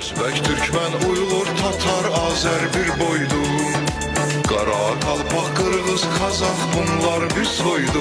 Özbek, Türkmen, Uygur, Tatar, Azer bir boydu. Kara kalpak, Kırgız, Kazak bunlar bir soydu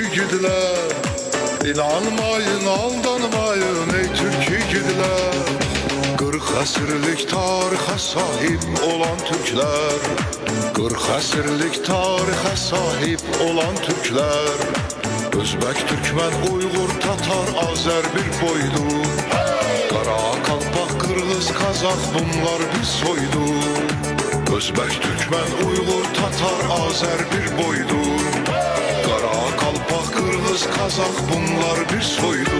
gidiler İnanmayın, aldanmayın. Ey türkü gidiler asırlık tarihe sahip olan Türkler. Kırk asırlık tarihe sahip olan Türkler. Özbek, Türkmen, Uygur, Tatar, Azer bir boydu. Kara kalpak, Kırgız, Kazak bunlar bir soydu. Özbek, Türkmen, Uygur, Tatar, Azer bir boydu Kazak bunlar bir soydu.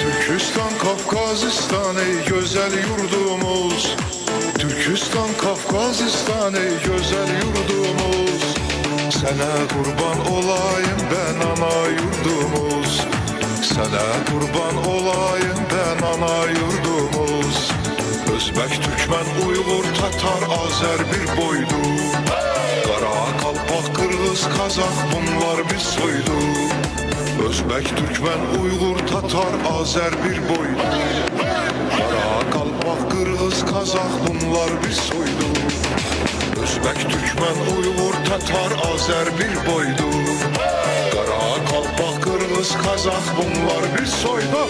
Türkistan, Kafkazistan ey güzel yurdumuz Türkistan, Kafkazistan ey güzel yurdumuz Sana kurban olayım ben ana yurdumuz. Sana kurban olayım ben ana yurdumuz. Özbek, Türkmen, Uygur, Tatar, Azer bir boydu. Kara kalpak, Kırgız, Kazak bunlar bir soydu. Özbek, Türkmen, Uygur, Tatar, Azer bir boydu. Kara kalpak, Kırgız, Kazak bunlar bir soydu Özbek, Türkmen, Uygur, Tatar, Azer bir boydu. Kara kalpak, Kırgız, Kazak bunlar bir soydu